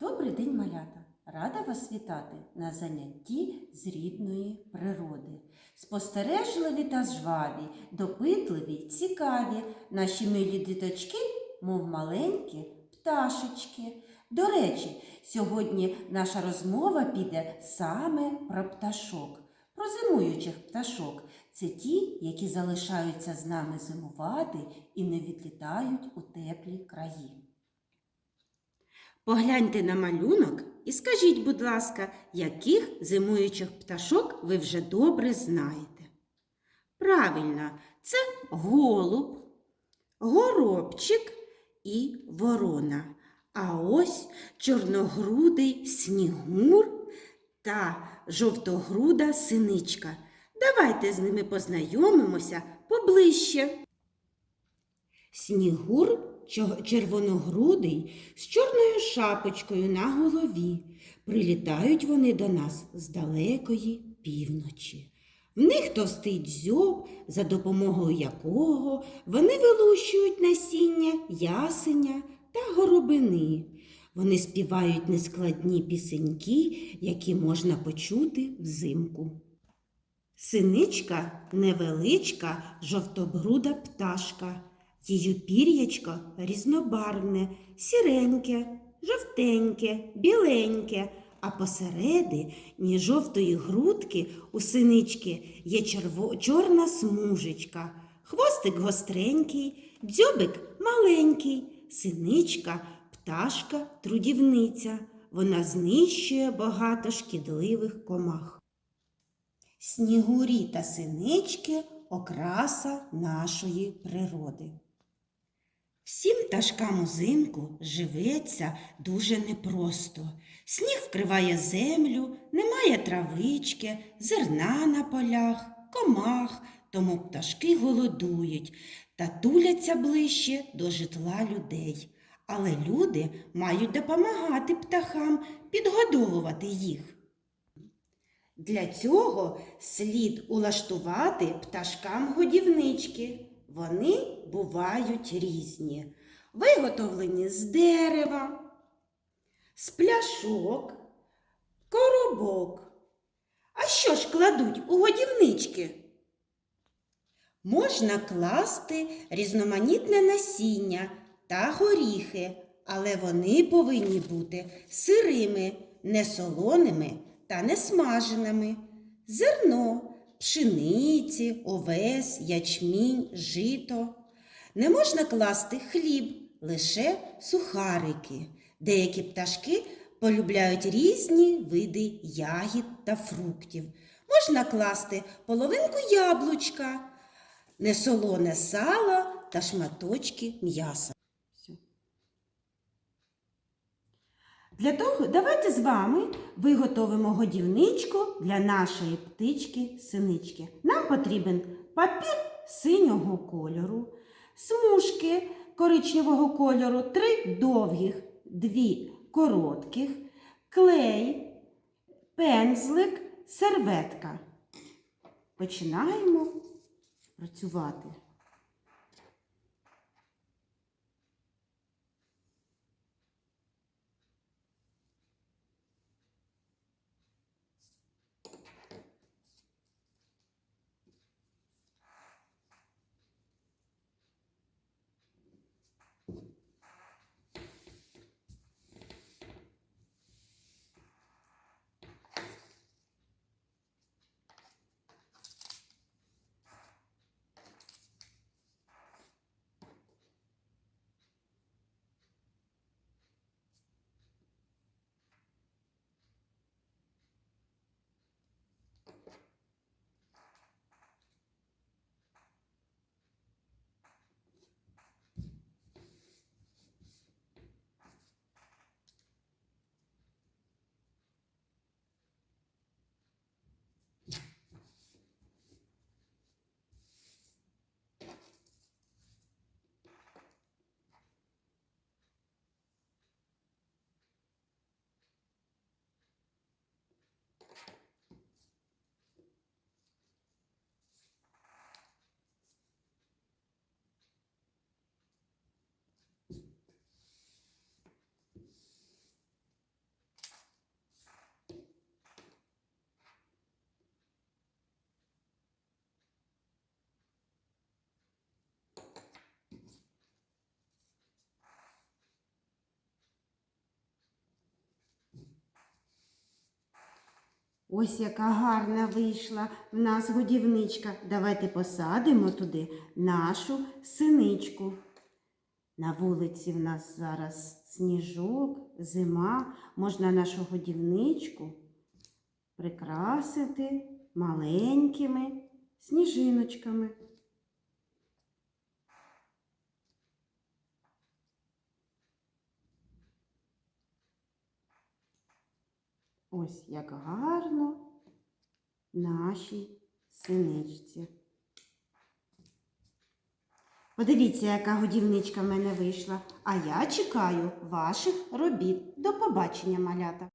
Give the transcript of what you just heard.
Добрий день, малята! Рада вас вітати на занятті з рідної природи. Спостережливі та жваві, допитливі, цікаві, наші милі діточки, мов маленькі пташечки. До речі, сьогодні наша розмова піде саме про пташок, про зимуючих пташок. Це ті, які залишаються з нами зимувати і не відлітають у теплі краї. Погляньте на малюнок і скажіть, будь ласка, яких зимуючих пташок ви вже добре знаєте? Правильно, це голуб, горобчик і ворона. А ось чорногрудий снігур та жовтогруда синичка. Давайте з ними познайомимося поближче. Снігур червоногрудий з чорною шапочкою на голові. Прилітають вони до нас з далекої півночі. В них товстий дзьоб, за допомогою якого вони вилущують насіння ясеня та горобини. Вони співають нескладні пісеньки, які можна почути взимку. Синичка невеличка, жовтобруда пташка. Її пір'ячко різнобарвне, сіреньке, жовтеньке, біленьке, а посереди ні жовтої грудки у синички є черво... чорна смужечка, хвостик гостренький, дзьобик маленький, синичка, пташка, трудівниця. Вона знищує багато шкідливих комах. Снігурі та синички окраса нашої природи. Всім пташкам узимку живеться дуже непросто. Сніг вкриває землю, немає травички, зерна на полях, комах, тому пташки голодують та туляться ближче до житла людей. Але люди мають допомагати птахам підгодовувати їх. Для цього слід улаштувати пташкам годівнички. Вони бувають різні, виготовлені з дерева, з пляшок, коробок. А що ж кладуть у годівнички? Можна класти різноманітне насіння та горіхи, але вони повинні бути сирими, несолоними та несмаженими. Зерно, пшениці, овес, ячмінь, жито. Не можна класти хліб, лише сухарики. Деякі пташки полюбляють різні види ягід та фруктів. Можна класти половинку яблучка, несолоне сало та шматочки м'яса. Для того давайте з вами виготовимо годівничку для нашої птички-синички. Нам потрібен папір синього кольору, смужки коричневого кольору, три довгих, дві коротких, клей, пензлик, серветка. Починаємо працювати. Ось яка гарна вийшла в нас годівничка. Давайте посадимо туди нашу синичку. На вулиці в нас зараз сніжок, зима. Можна нашу годівничку прикрасити маленькими сніжиночками. Ось як гарно нашій синичці. Подивіться, яка годівничка в мене вийшла. А я чекаю ваших робіт. До побачення, малята!